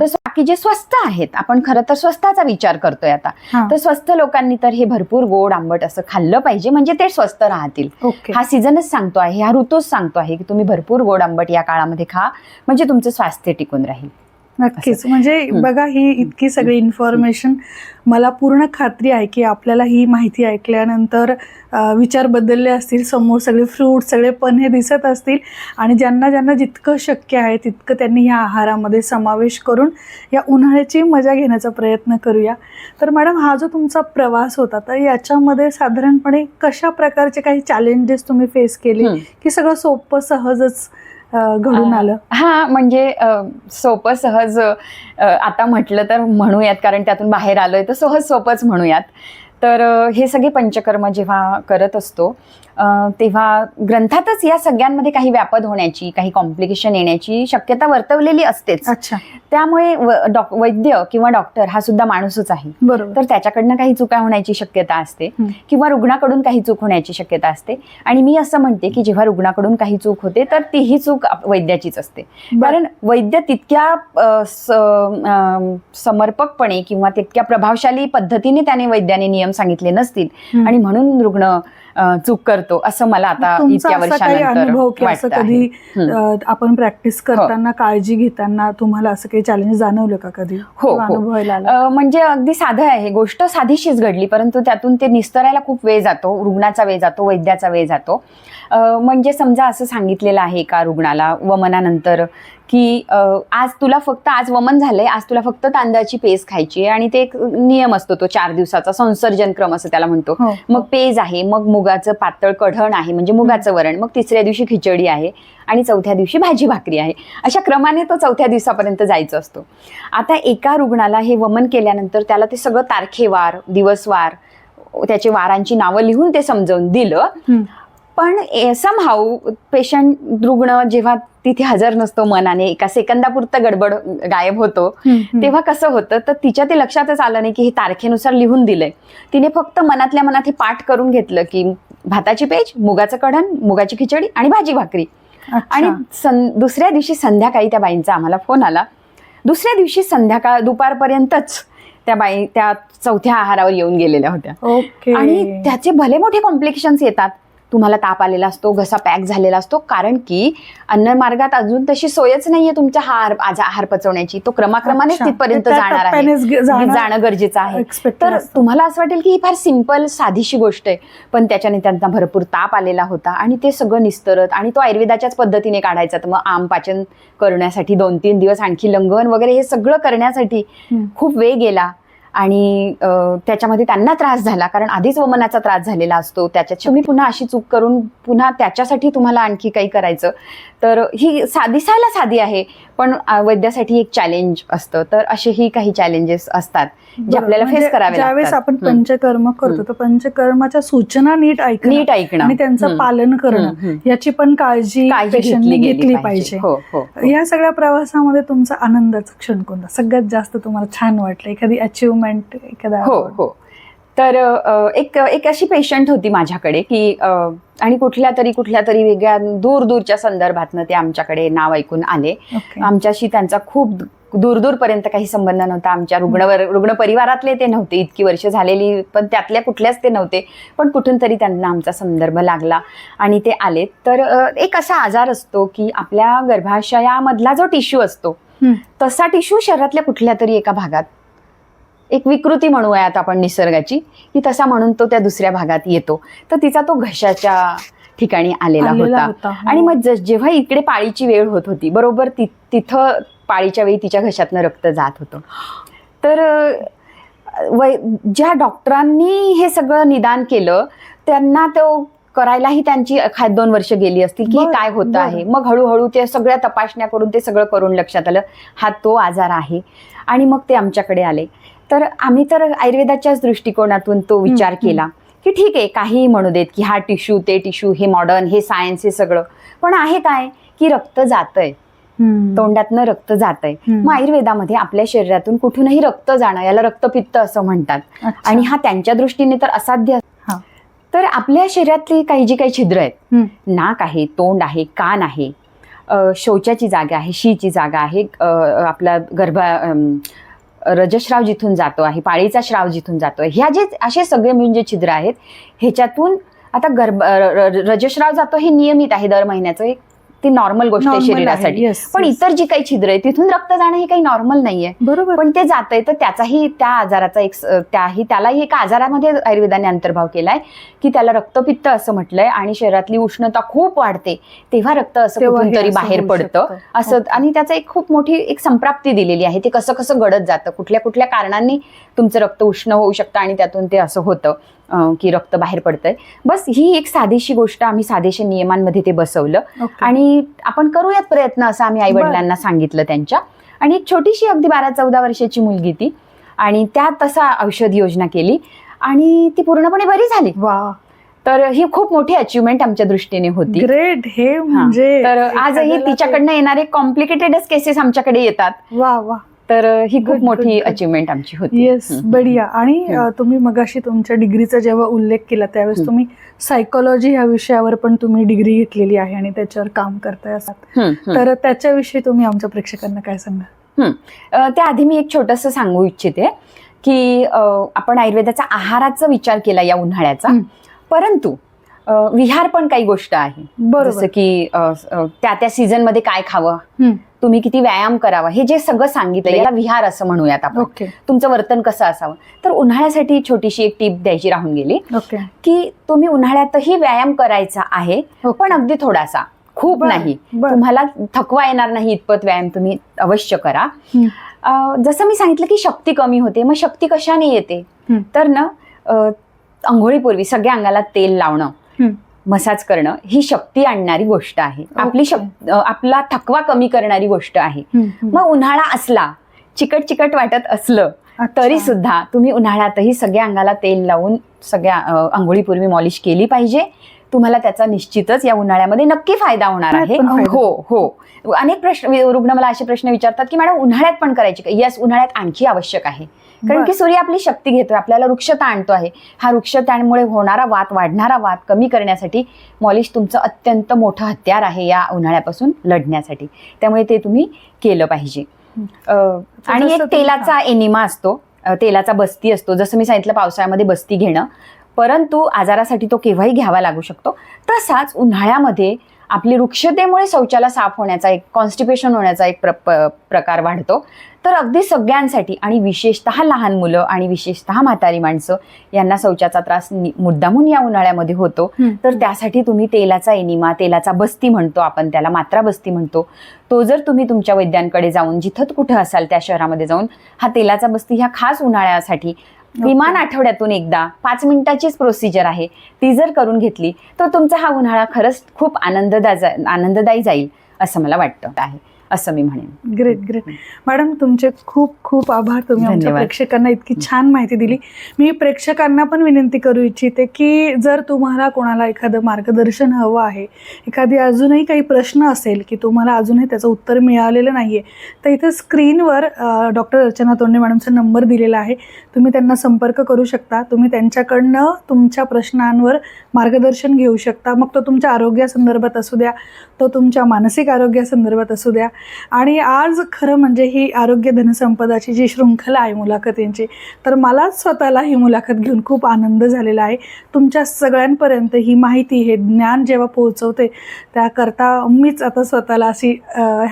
तर बाकी जे स्वस्त आहेत आपण खरं तर स्वस्ताचा विचार करतोय आता. तर स्वस्त लोकांनी तर हे भरपूर गोड आंबट असं खाल्लं पाहिजे म्हणजे ते स्वस्त राहतील. हा सीझनच सांगतो आहे हा ऋतूच सांगतो आहे की तुम्ही भरपूर गोड आंबट या काळामध्ये खा म्हणजे तुमचं स्वास्थ्य टिकून राहील. नक्कीच. म्हणजे. बघा ही इतकी सगळी इन्फॉर्मेशन मला पूर्ण खात्री आहे की आपल्याला ही माहिती ऐकल्यानंतर विचार बदलले असतील समोर सगळे फ्रूट सगळे पण हे दिसत असतील आणि ज्यांना ज्यांना जितकं शक्य आहे तितकं त्यांनी ह्या आहारामध्ये समावेश करून या उन्हाळ्याची मजा घेण्याचा प्रयत्न करूया. तर मॅडम हा जो तुमचा प्रवास होता तर याच्यामध्ये साधारणपणे कशा प्रकारचे काही चॅलेंजेस तुम्ही फेस केले. की सगळं सोपं सहजच घडून आलं. हा म्हणजे सोपं सहज आता म्हटलं तर म्हणूयात कारण त्यातून बाहेर आलोय तर सहज सोपंच म्हणूयात. तर हे सगळे पंचकर्म जेव्हा करत असतो तेव्हा ग्रंथातच या सगळ्यांमध्ये काही व्यापद होण्याची काही कॉम्प्लिकेशन येण्याची शक्यता वर्तवलेली असतेच. अच्छा. त्यामुळे वैद्य किंवा डॉक्टर हा सुद्धा माणूसच आहे. बरोबर. तर त्याच्याकडनं काही चुका होण्याची शक्यता असते. किंवा रुग्णाकडून काही चूक होण्याची शक्यता असते. आणि मी असं म्हणते की जेव्हा रुग्णाकडून काही चूक होते तर तीही चूक वैद्याचीच असते. कारण वैद्य तितक्या समर्पकपणे किंवा तितक्या प्रभावशाली पद्धतीने त्याने वैद्याने नियम सांगितले नसतील. आणि म्हणून रुग्ण चूक करतो असं मला आता इतक्या वर्षानंतर कधी. हं. आपण प्रॅक्टिस करताना काळजी घेताना तुम्हाला असं काही चॅलेंज जाणवलं का कधी हो, हो. म्हणजे अगदी साधं आहे गोष्ट साधीशीच घडली परंतु त्यातून ते निस्तरायला खूप वेळ जातो रुग्णाचा वेळ जातो वैद्याचा वेळ जातो म्हणजे समजा असं सांगितलेलं आहे का रुग्णाला वमनानंतर की आज तुला फक्त आज वमन झालंय आज तुला फक्त तांदळाची पेज खायची आहे आणि ते एक नियम असतो तो चार दिवसाचा संसर्जन क्रम असं त्याला म्हणतो. हो. मग पेज आहे मग मुगाचं पातळ कढण आहे म्हणजे मुगाचं वरण मग तिसऱ्या दिवशी खिचडी आहे आणि चौथ्या दिवशी भाजी भाकरी आहे. अशा क्रमाने तो चौथ्या दिवसापर्यंत जायचा असतो. आता एका रुग्णाला हे वमन केल्यानंतर त्याला ते सगळं तारखेवार दिवसवार त्याचे वारांची नावं लिहून ते समजावून दिलं. हं. पण समहाऊ पेशंट रुग्ण जेव्हा तिथे हजर नसतो मनाने एका सेकंदापुरतं गडबड गायब होतो. तेव्हा कसं होतं? तर तिच्या ते लक्षातच आलं नाही की हे तारखेनुसार लिहून दिलंय. तिने फक्त मनातल्या मनात हे पाठ करून घेतलं की भाताची पेज मुगाचं कढण मुगाची खिचडी आणि भाजी भाकरी. आणि दुसऱ्या दिवशी संध्याकाळी त्या बाईंचा आम्हाला फोन आला. दुसऱ्या दिवशी संध्याकाळ दुपारपर्यंतच त्या बाई त्या चौथ्या आहारावर येऊन गेलेल्या होत्या. आणि त्याचे भले मोठे कॉम्प्लिकेशन्स येतात तुम्हाला ताप आलेला असतो घसा पॅक झालेला असतो. कारण की अन्न मार्गात अजून तशी सोयच नाहीये तुमच्या आज आहार पचवण्याची. तो क्रमाक्रमाने अच्छा. तिथपर्यंत जाणार आहे. जाणं गरजेचं आहे. तर. तुम्हाला असं वाटेल की ही फार सिंपल साधीशी गोष्ट आहे. पण त्याच्याने त्यांना भरपूर ताप आलेला होता आणि ते सगळं निस्तरत आणि तो आयुर्वेदाच्याच पद्धतीने काढायचा. तर मग आम पाचन करण्यासाठी दोन तीन दिवस आणखी लंगन वगैरे हे सगळं करण्यासाठी. खूप वेळ गेला. आणि त्याच्यामध्ये त्यांना त्रास झाला कारण आधीच वमनाचा त्रास झालेला असतो त्याच्यात तुम्ही पुन्हा अशी चूक करून पुन्हा त्याच्यासाठी तुम्हाला आणखी काही करायचं तर ही सा दिसायला साधी आहे पण वैद्यासाठी एक चॅलेंज असतं तर असेही काही चॅलेंजेस असतात जे. आपल्याला म्हणजे फेस करावे ज्यावेळेस आपण. पंचकर्म करतो. तर पंचकर्माच्या सूचना नीट ऐकणं नीट ऐकणं आणि त्यांचं. पालन करणं. याची पण काळजी काळजी पेशंटने घेतली घेतली पाहिजे हो हो हो. या सगळ्या प्रवासामध्ये तुमचा आनंदाचा क्षण कोणता सगळ्यात जास्त तुम्हाला छान वाटलं एखादी अचिव्हमेंट एखादा हो? हो. तर एक एक अशी पेशंट होती माझ्याकडे की आणि कुठल्या तरी कुठल्या तरी वेगळ्या दूर दूरच्या संदर्भातनं ते आमच्याकडे नाव ऐकून आले. आमच्याशी त्यांचा खूप दूर दूरपर्यंत काही संबंध नव्हता. आमच्या रुग्णवर रुग्ण परिवारातले ते नव्हते. इतकी वर्ष झालेली पण त्यातल्या कुठल्याच ते नव्हते. पण कुठून तरी त्यांना आमचा संदर्भ लागला आणि ते आले. तर एक असा आजार असतो की आपल्या गर्भाशयामधला जो टिश्यू असतो. तसा टिश्यू शरीरातल्या कुठल्या तरी एका भागात एक विकृती म्हणूयात आपण निसर्गाची की तसा म्हणून तो त्या दुसऱ्या भागात येतो. तर तिचा तो घशाच्या ठिकाणी आलेला होता. हो. आणि मग जेव्हा इकडे पाळीची वेळ होत होती बरोबर ति तिथं पाळीच्या वेळी तिच्या घशातनं रक्त जात होतं. तर वै ज्या डॉक्टरांनी हे सगळं निदान केलं त्यांना तो करायलाही त्यांची एखाद दोन वर्ष गेली असतील की हे काय होतं. आहे मग हळूहळू ते सगळ्या तपासण्या करून ते सगळं करून लक्षात आलं हा तो आजार आहे आणि मग ते आमच्याकडे आले तर आम्ही तर आयुर्वेदाच्याच दृष्टिकोनातून तो विचार. केला की ठीक आहे काहीही म्हणू देत की हा टिश्यू ते टिश्यू हे मॉडर्न हे सायन्स हे सगळं पण आहे काय की रक्त जातंय. तोंडातनं रक्त जातंय हम्म. मग आयुर्वेदामध्ये आपल्या शरीरातून कुठूनही रक्त जाणं याला रक्तपित्त असं म्हणतात. आणि हा त्यांच्या दृष्टीने तर असाध्य. तर आपल्या शरीरातली काही जी काही छिद्र आहेत. नाक आहे तोंड आहे कान आहे शौचाची जागा आहे शीची जागा आहे आपला गर्भा अम, रजस्राव जिथून जातो आहे पाळीचा श्राव जिथून जातो आहे ह्या जे असे सगळे म्हणजे छिद्र आहेत ह्याच्यातून आता गर्भ र- र- रजस्राव जातो हे नियमित आहे दर महिन्याचं एक ती नॉर्मल गोष्ट आहे शरीरासाठी पण. इतर जी काही छिद्र आहे तिथून रक्त जाणं हे काही नॉर्मल नाहीये बरोबर पण ते जात आहे तर त्याचाही त्या आजाराचा एक त्याही त्यालाही एका आजारामध्ये आयुर्वेदाने अंतर्भाव केलाय की त्याला रक्तपित्त असं म्हटलंय आणि शरीरातली उष्णता खूप वाढते तेव्हा रक्त असं तरी बाहेर पडतं. असं. आणि त्याचा एक खूप मोठी एक संप्राप्ती दिलेली आहे ते कसं कसं घडत जातं कुठल्या कुठल्या कारणांनी तुमचं रक्त उष्ण होऊ शकतं आणि त्यातून ते असं होतं की रक्त बाहेर पडतंय. बस ही एक साधीशी गोष्ट आम्ही साधेशा नियमांमध्ये ते बसवलं. आणि आपण करूयात प्रयत्न असं आम्ही आई वडिलांना सांगितलं त्यांच्या. आणि एक छोटीशी अगदी बारा चौदा वर्षाची मुलगी ती. आणि त्या तसा औषध योजना केली. आणि ती पूर्णपणे बरी झाली. वा. तर ही खूप मोठी अचिव्हमेंट आमच्या दृष्टीने होती. ग्रेट हे. म्हणजे तर आजही तिच्याकडनं येणारे कॉम्प्लिकेटेडच केसेस आमच्याकडे येतात. वा वा. तर ही खूप मोठी. अचिव्हमेंट आमची होती येस. बढिया आणि तुम्ही मगाशी तुमच्या डिग्रीचा जेव्हा उल्लेख केला त्यावेळेस. तुम्ही सायकोलॉजी ह्या विषयावर पण तुम्ही डिग्री घेतलेली आहे आणि त्याच्यावर काम करताय असं. तर त्याच्याविषयी तुम्ही आमच्या प्रेक्षकांना काय सांगा त्याआधी मी एक छोटंसं सांगू इच्छिते की आपण आयुर्वेदाचा आहाराचा विचार केला या उन्हाळ्याचा. परंतु विहार पण काही गोष्ट आहे जसं बरोबर की त्या त्या सीझनमध्ये काय खावं. तुम्ही किती व्यायाम करावा हे जे सगळं सांगितलं याला विहार असं म्हणूयात आपण. तुमचं वर्तन कसं असावं? तर उन्हाळ्यासाठी छोटीशी एक टीप द्यायची राहून गेली. की तुम्ही उन्हाळ्यातही व्यायाम करायचा आहे. पण अगदी थोडासा. खूप नाही. तुम्हाला थकवा येणार नाही इतपत व्यायाम तुम्ही अवश्य करा. जसं मी सांगितलं की शक्ती कमी होते मग शक्ती कशाने येते. तर ना आंघोळीपूर्वी सगळ्या अंगाला तेल लावणं. मसाज करणं ही शक्ती आणणारी गोष्ट आहे आपली आपला थकवा कमी करणारी गोष्ट आहे. मग उन्हाळा असला चिकट चिकट वाटत असलं. तरी सुद्धा तुम्ही उन्हाळ्यातही सगळ्या अंगाला तेल लावून सगळ्या आंघोळीपूर्वी मॉलिश केली पाहिजे तुम्हाला त्याचा निश्चितच या उन्हाळ्यामध्ये नक्की फायदा होणार आहे. हो हो. अनेक प्रश्न रुग्ण मला असे प्रश्न विचारतात की मॅडम उन्हाळ्यात पण करायची का? यस उन्हाळ्यात आणखी आवश्यक आहे. कारण. की सूर्य आपली शक्ती घेतोय आपल्याला वृक्षता आणतो आहे. हा वृक्षतामुळे होणारा वात वाढणारा वात कमी करण्यासाठी मॉलिश तुमचं अत्यंत मोठं हत्यार आहे या उन्हाळ्यापासून लढण्यासाठी. त्यामुळे ते तुम्ही केलं पाहिजे. आणि एक तेलाचा एनिमा असतो. तेलाचा बस्ती असतो. जसं मी सांगितलं पावसाळ्यामध्ये बस्ती घेणं. परंतु आजारासाठी तो केव्हाही घ्यावा लागू शकतो. तसाच उन्हाळ्यामध्ये आपली वृक्षतेमुळे शौचाला साफ होण्याचा एक कॉन्स्टिपेशन होण्याचा एक प्र प्रकार वाढतो. तर अगदी सगळ्यांसाठी आणि विशेषतः लहान मुलं आणि विशेषतः म्हातारी माणसं यांना शौचाचा त्रास मुद्दामून या उन्हाळ्यामध्ये होतो. तर त्यासाठी तुम्ही तेलाचा एनिमा तेलाचा बस्ती म्हणतो आपण त्याला मात्रा बस्ती म्हणतो. तो जर तुम्ही तुमच्या वैद्यांकडे जाऊन जिथं कुठं असाल त्या शहरामध्ये जाऊन हा तेलाचा बस्ती ह्या खास उन्हाळ्यासाठी किमान आठवड्यातून एकदा पाच मिनिटाचीच प्रोसिजर आहे. ती जर करून घेतली तर तुमचा हा उन्हाळा खरंच खूप आनंददा आनंददायी जाईल असं मला वाटतं. आहे. असं मी म्हणेन. ग्रेट ग्रेट मॅडम तुमचे खूप खूप आभार. तुम्ही आमच्या. प्रेक्षकांना इतकी छान माहिती दिली. मी प्रेक्षकांना पण विनंती करू इच्छिते की जर तुम्हाला कोणाला एखादं मार्गदर्शन हवं आहे एखादी अजूनही काही प्रश्न असेल की तुम्हाला अजूनही त्याचं उत्तर मिळालेलं नाही आहे तर इथं स्क्रीनवर डॉक्टर अर्चना तोंडे मॅडमचा नंबर दिलेला आहे. तुम्ही त्यांना संपर्क करू शकता. तुम्ही त्यांच्याकडनं तुमच्या प्रश्नांवर मार्गदर्शन घेऊ शकता. मग तो तुमच्या आरोग्यासंदर्भात असू द्या तो तुमच्या मानसिक आरोग्यासंदर्भात असू द्या आणि आज खरं म्हणजे ही आरोग्य धनसंपदाची जी शृंखला आहे मुलाखतींची तर मलाच स्वतःला ही मुलाखत घेऊन खूप आनंद झालेला आहे. तुमच्या सगळ्यांपर्यंत ही माहिती हे ज्ञान जेव्हा पोहोचवते त्याकरता मीच आता स्वतःला अशी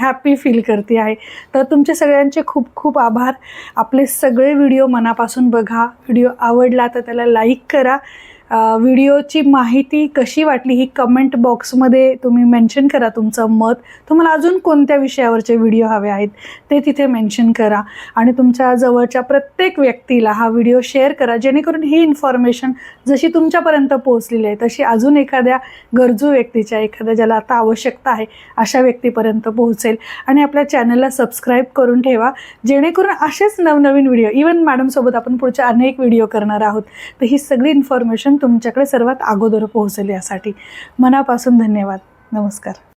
हॅपी फील करते आहे. तर तुमचे सगळ्यांचे खूप खूप आभार. आपले सगळे व्हिडिओ मनापासून बघा. व्हिडिओ आवडला तर त्याला लाईक करा. व्हिडिओची माहिती कशी वाटली ही कमेंट बॉक्समध्ये तुम्ही मेन्शन करा तुमचं मत. तुम्हाला अजून कोणत्या विषयावरचे व्हिडिओ हवे आहेत ते तिथे मेन्शन करा. आणि तुमच्या जवळच्या प्रत्येक व्यक्तीला हा व्हिडिओ शेअर करा. जेणेकरून ही इन्फॉर्मेशन जशी तुमच्यापर्यंत पोहोचलेली आहे तशी अजून एखाद्या गरजू व्यक्तीच्या एखाद्या ज्याला आता आवश्यकता आहे अशा व्यक्तीपर्यंत पोहोचेल. आणि आपल्या चॅनलला सबस्क्राईब करून ठेवा. जेणेकरून असेच नवनवीन व्हिडिओ इवन मॅडमसोबत आपण पुढच्या अनेक व्हिडिओ करणार आहोत. तर ही सगळी इन्फॉर्मेशन तुमच्याकडे सर्वात अगोदर पोहोचेल यासाठी. मनापासून धन्यवाद. नमस्कार.